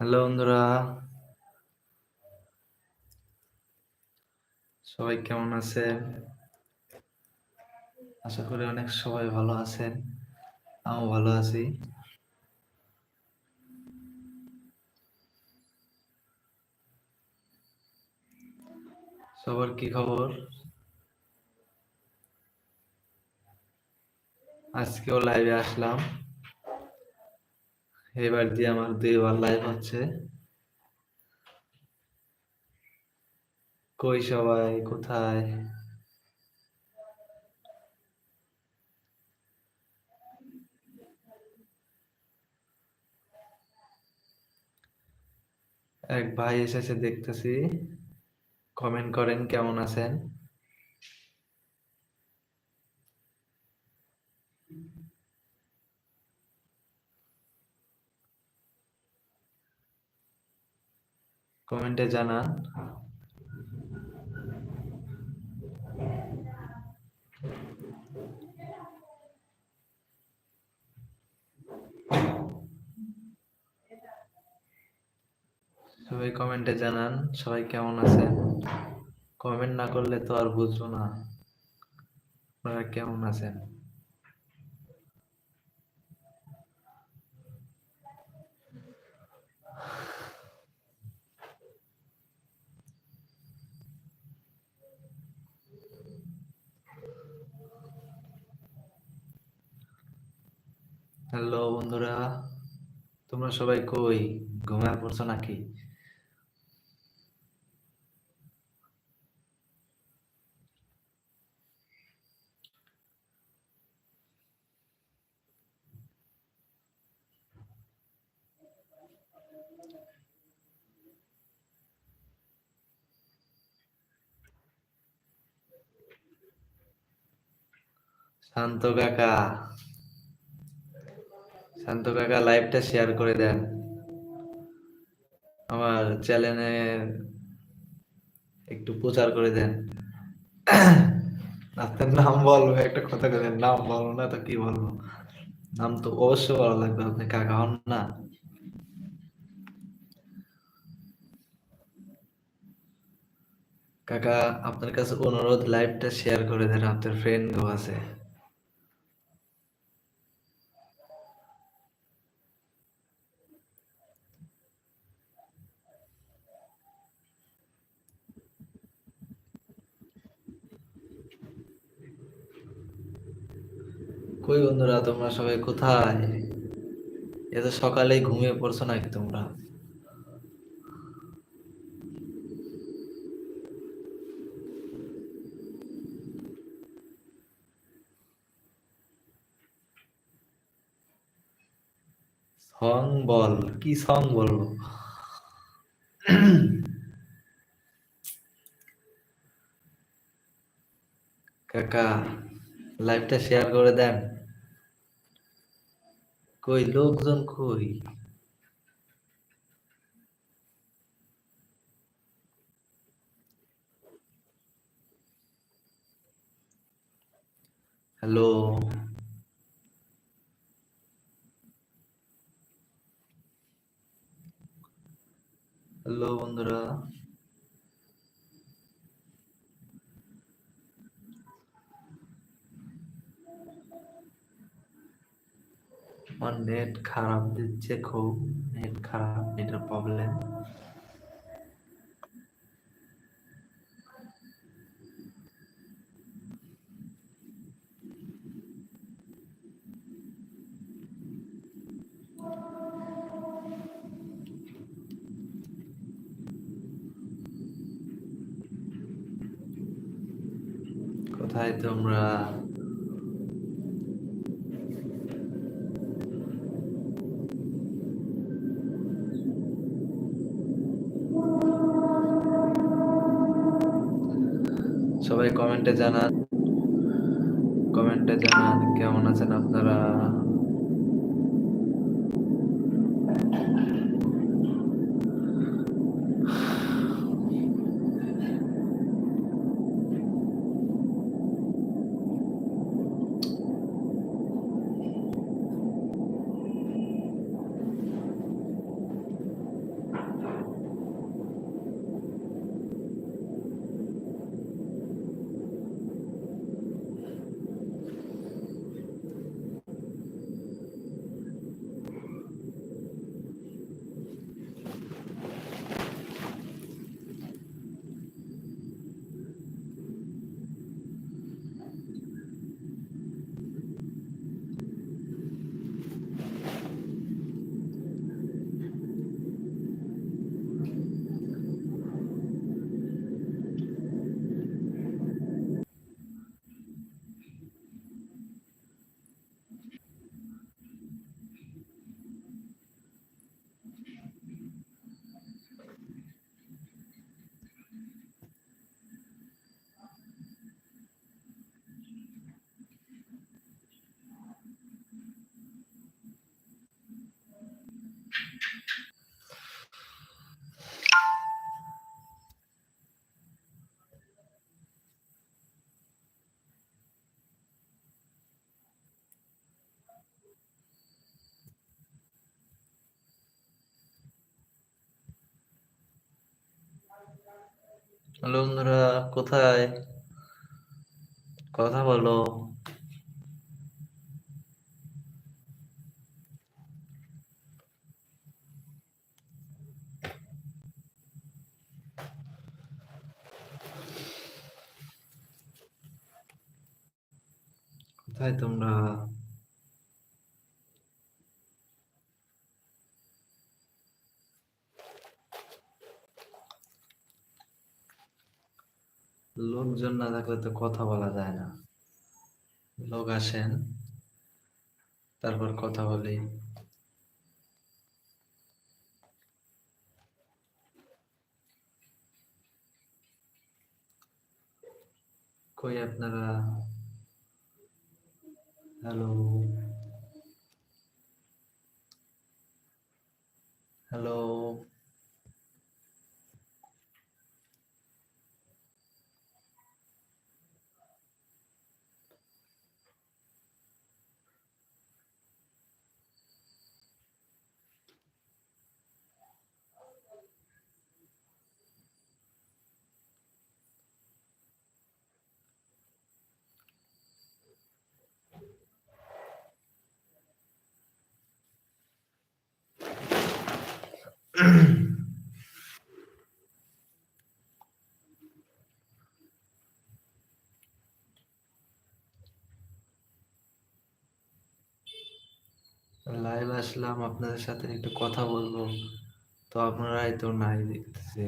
Hello বন্ধুরা। সবাই কেমন আছেন? আশা করি অনেক সবাই ভালো আছেন। আমিও ভালো আছি। সবার কি খবর? আজকেও লাইভে আসলাম। এবার দিয়ে আমার দুইবার লাইভ হচ্ছে। কই সবাই? কোথায়? এক ভাই এসেছে দেখতেছি। কমেন্ট করেন কেমন আছেন? কমেন্টে জানান। সবাই কমেন্টে জানান, সবাই কেমন আছেন? কমেন্ট না করলে তো আর বুঝব না। আপনারা কেমন আছেন? হ্যালো বন্ধুরা তোমরা সবাই কই? ঘুমায় পড়ছো নাকি? শান্ত কাকা। শান্ত কাকা লাইভটা শেয়ার করে দেন। আমার চ্যানেলে একটু প্রচার করে দেন। আপনার নাম বলব, একটা কথা করে নাম বলব না তো কি বলব? নাম তো অবশ্যই ভালো লাগবে, আপনি কাকা হন না। কাকা, আপনার কাছে অনুরোধ লাইভটা শেয়ার করে দেন, আপনার ফ্রেন্ড আছে কই বন্ধুরা, তোমরা সবাই কোথায়? এত সকালে ঘুমিয়ে পড়ছো নাকি তোমরা? সং বল, কি সং বলব? কাকা লাইভটা শেয়ার করে দেন। কই লোকজন কই? হ্যালো? হ্যালো বন্ধুরা? আমার নেট খারাপ দিচ্ছে খুব নেট খারাপ নেটের প্রবলেম কোথায় তোমরা? সবাই কমেন্টে জানান। কমেন্টে জানান কেমন আছেন আপনারা? হ্যালো বন্ধুরা কোথায়? কথা বলো। কোথায় তোমরা লোকজন না থাকলে তো কথা বলা যায় না। লোক আসেন, তারপর কথা বলি। কই আপনারা? হ্যালো? হ্যালো? লাইভ আসলাম আপনাদের সাথে একটু কথা বলব। তো আপনারাই তো নাই দেখতেছি।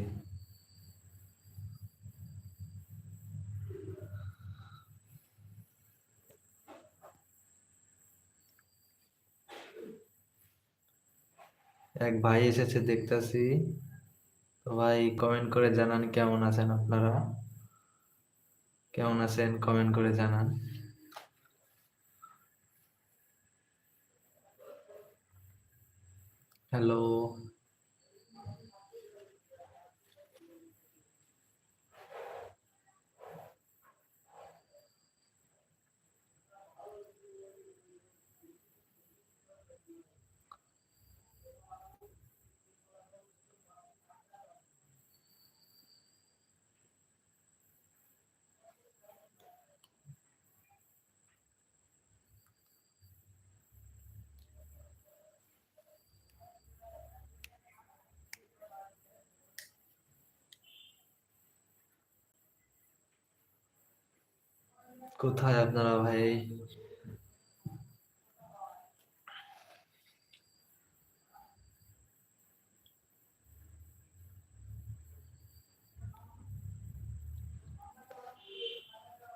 এক ভাই এসেছে দেখতেছি। তো ভাই কমেন্ট করে জানান কেমন আছেন আপনারা? কেমন আছেন? কমেন্ট করে জানান। হ্যালো কোথায় আপনারা ভাই?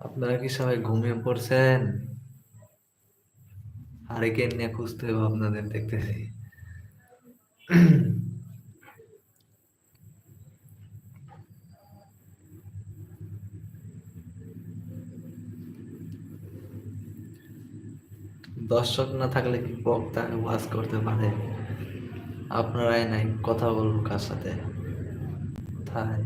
আপনারা কি সবাই ঘুমিয়ে পড়ছেন? হারিকেন নিয়ে খুঁজতে হবে আপনাদের দেখতেছি। দর্শক না থাকলে কি বক্তা ওয়াজ করতে পারে? আপনারাই নাই, কথা বলব কার সাথে? কোথায়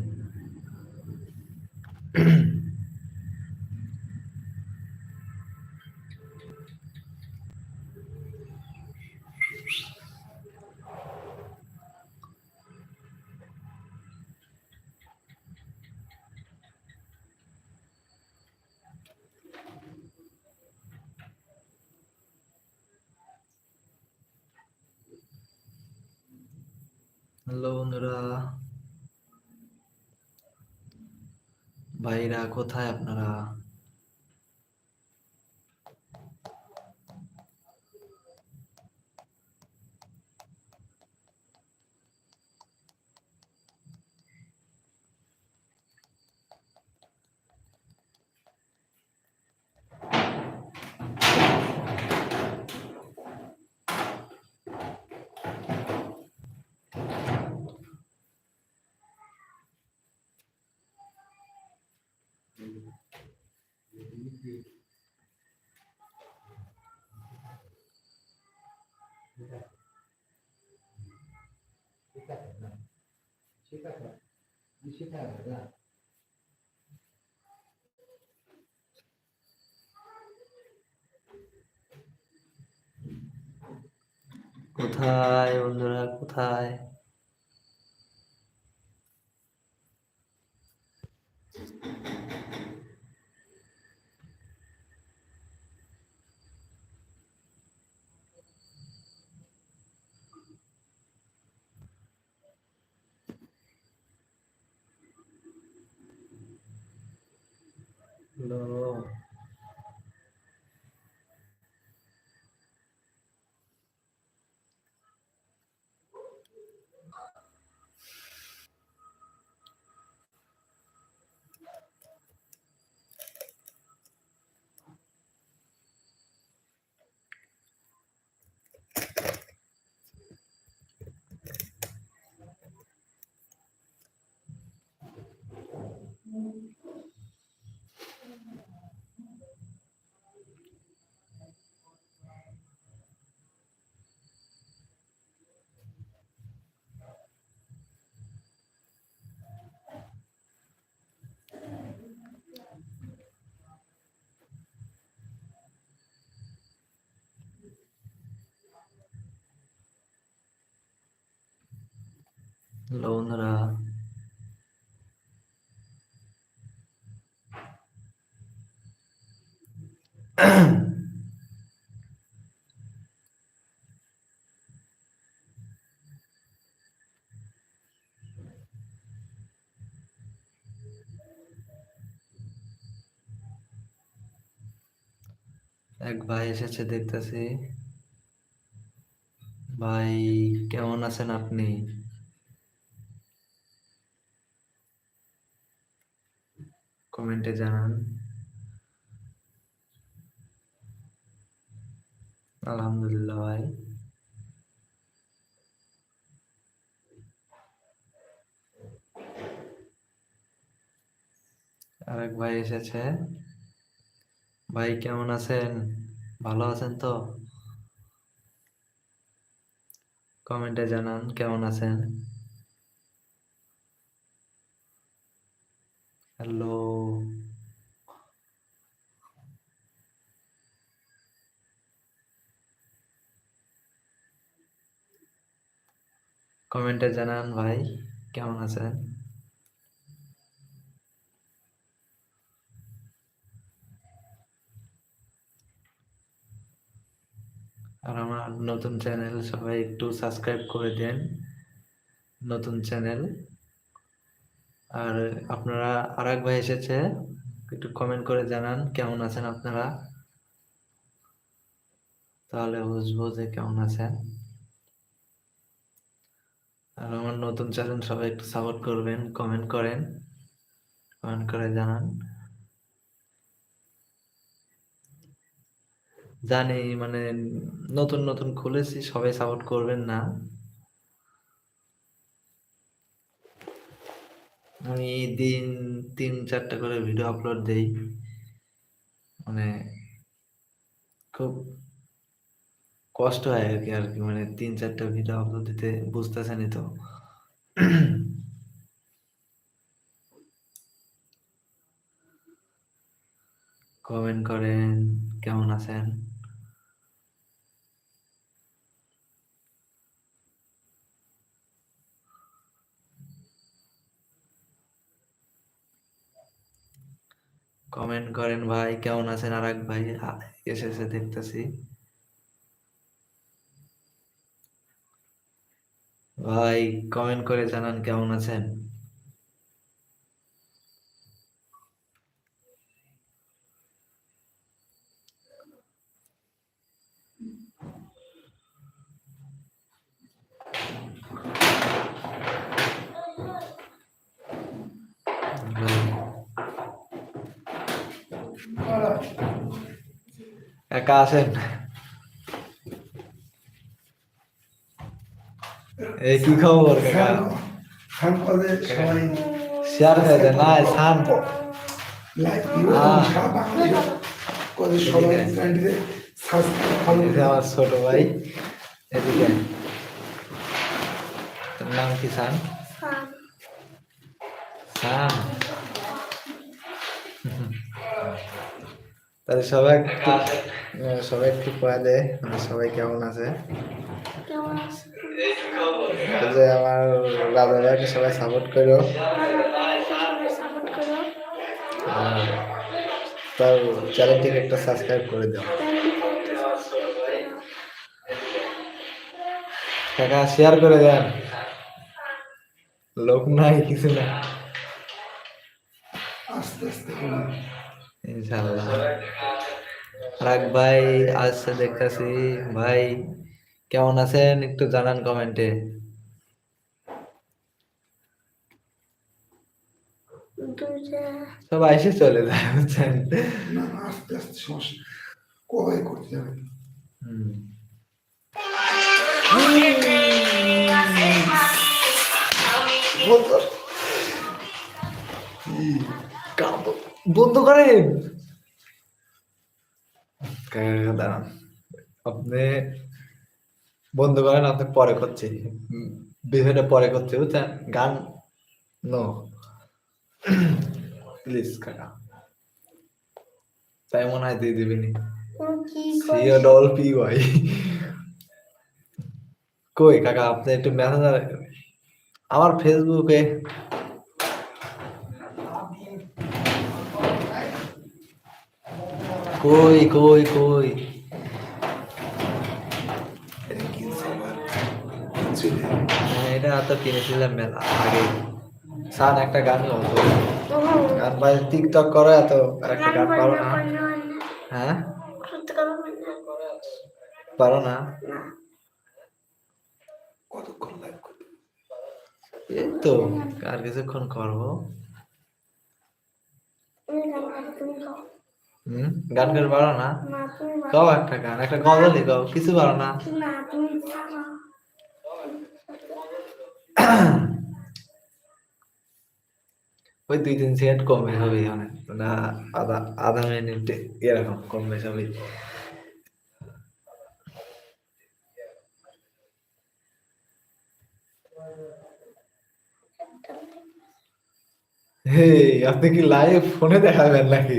হ্যালো বন্ধুরা। ভাইরা কোথায় আপনারা? কোথায় বন্ধুরা? কোথায়? হ্যালো হ্যালো বন্ধুরা। এক ভাই এসেছে দেখতেছি। ভাই কেমন আছেন আপনি? কমেন্টে জানান। আলহামদুলিল্লাহ ভাই। আরেক ভাই এসেছে। ভাই, কেমন আছেন? ভালো আছেন তো? কমেন্টে জানান, কেমন আছেন? হ্যালো। কমেন্টে জানান ভাই, কেমন আছেন? আর আমার নতুন চ্যানেল সবাই একটু সাবস্ক্রাইব করে দেন। নতুন চ্যানেল আর আপনারা আর এক ভাই এসেছে, একটু কমেন্ট করে জানান, কেমন আছেন আপনারা? তাহলে বুঝব যে কেমন আছেন। আর আমার নতুন চ্যানেল সবাই একটু সাপোর্ট করবেন কমেন্ট করেন কমেন্ট করে জানান। জানি মানে নতুন নতুন খুলেছি, সবাই সাপোর্ট করবেন না। আমি দিন তিন চারটা করে ভিডিও আপলোড দেই। মানে খুব কষ্ট হয় আর কি আর কি মানে তিন চারটা ভিডিও আপলোড দিতে বুঝতেছেনই তো। কমেন্ট করেন, কেমন আছেন? কমেন্ট করেন ভাই, কেমন আছেন আরাক ভাই? এসে এসেছে দেখতেছি। ভাই কমেন্ট করে জানান কেমন আছেন? একা আছেন এই কি খবর শেয়ার না করে ফলো এই যে আমার ছোট ভাই এদিকে নাম কি শান শান তাহলে সবাই সবাই একটু কয়া দে মানে সবাই কেমন আছে? কেমন যে আমার রাজা ভাইকে সবাই সাপোর্ট করো। সবাই সাপোর্ট করো। আর তার চ্যানেলটিকে একটা সাবস্ক্রাইব করে দাও। কাকা শেয়ার করে দেন। লোক নাই কিছু না আস্তে আস্তে ইনশাল্লাহ। রাগ ভাই আসছে দেখতেছি। ভাই কেমন আছেন? একটু জানান কমেন্টে সব চলে যায় বুঝছেন? না না আস্তে আস্তে সমস্যা। কবে করতে যাবে? বন্ধ- করেন। দাঁড়ান। আপনি বন্ধ করেন আপনি পরে করছি। বিষয়টা পরে করছি বুঝছেন? গান নো। প্লিজ কাকা। তাই মনে হয় দিয়ে দিবেনি। সিও পি ওয়াই কই কাকা আপনি একটু মেসেঞ্জার আমার ফেসবুকে কই কই কই। হ্যাঁ, এটা তো কিনেছিলাম মেলা আগে। সান একটা গান গাও তো। গান বাজ টিকটক করো এত আর একটা গান পারো না। হ্যাঁ? পারো না? কতক্ষণ এই তো আর কিছুক্ষণ করব? হুম? গান করে পারো না গাও একটা গান একটা গজলই গাও কিছু পারো না? ওই দুই তিন সেকেন্ড কমবে হবে অনেক না আধা আধা মিনিট এরকম কমবে সবই। হে আপনি কি লাইভ ফোনে দেখাবেন নাকি।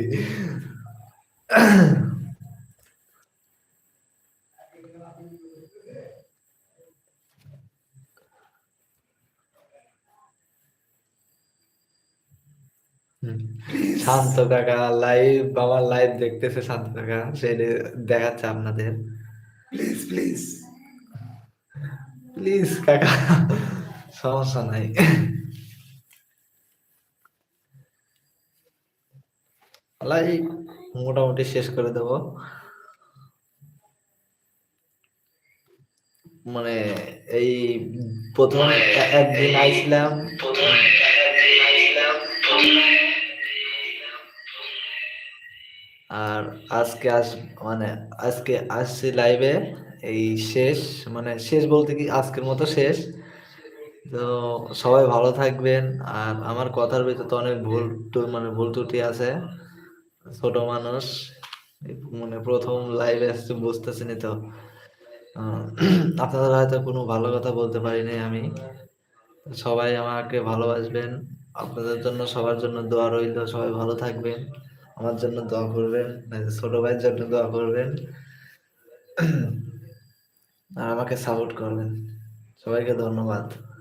শান্ত কাকা লাইভ আমার লাইভ দেখতেছে শান্ত কাকা সেটা দেখাচ্ছে আপনাদের। প্লিজ প্লিজ প্লিজ কাকা সমস্যা নাই। লাইভ মোটামুটি শেষ করে দেব। মানে এই প্রথম একদিন আইছিলাম। আর আজকে আস মানে আজকে আসছি লাইভে এই শেষ মানে শেষ বলতে কি আজকের মতো শেষ। তো সবাই ভালো থাকবেন, আর আমার কথার ভিতরে তো অনেক ভুল মানে ভুল ত্রুটি আছে। ছোট মানুষ মানে প্রথম লাইভে আসছে বুঝতেছেনি তো। আপনাদের হয়তো কোনো ভালো কথা বলতে পারি পারিনি আমি। সবাই আমাকে ভালোবাসবেন। আপনাদের জন্য সবার জন্য দোয়া রইল, সবাই ভালো থাকবেন। আমার জন্য দোয়া করবেন ছোট ভাইয়ের জন্য দোয়া করবেন। আর আমাকে সাপোর্ট করবেন। সবাইকে ধন্যবাদ।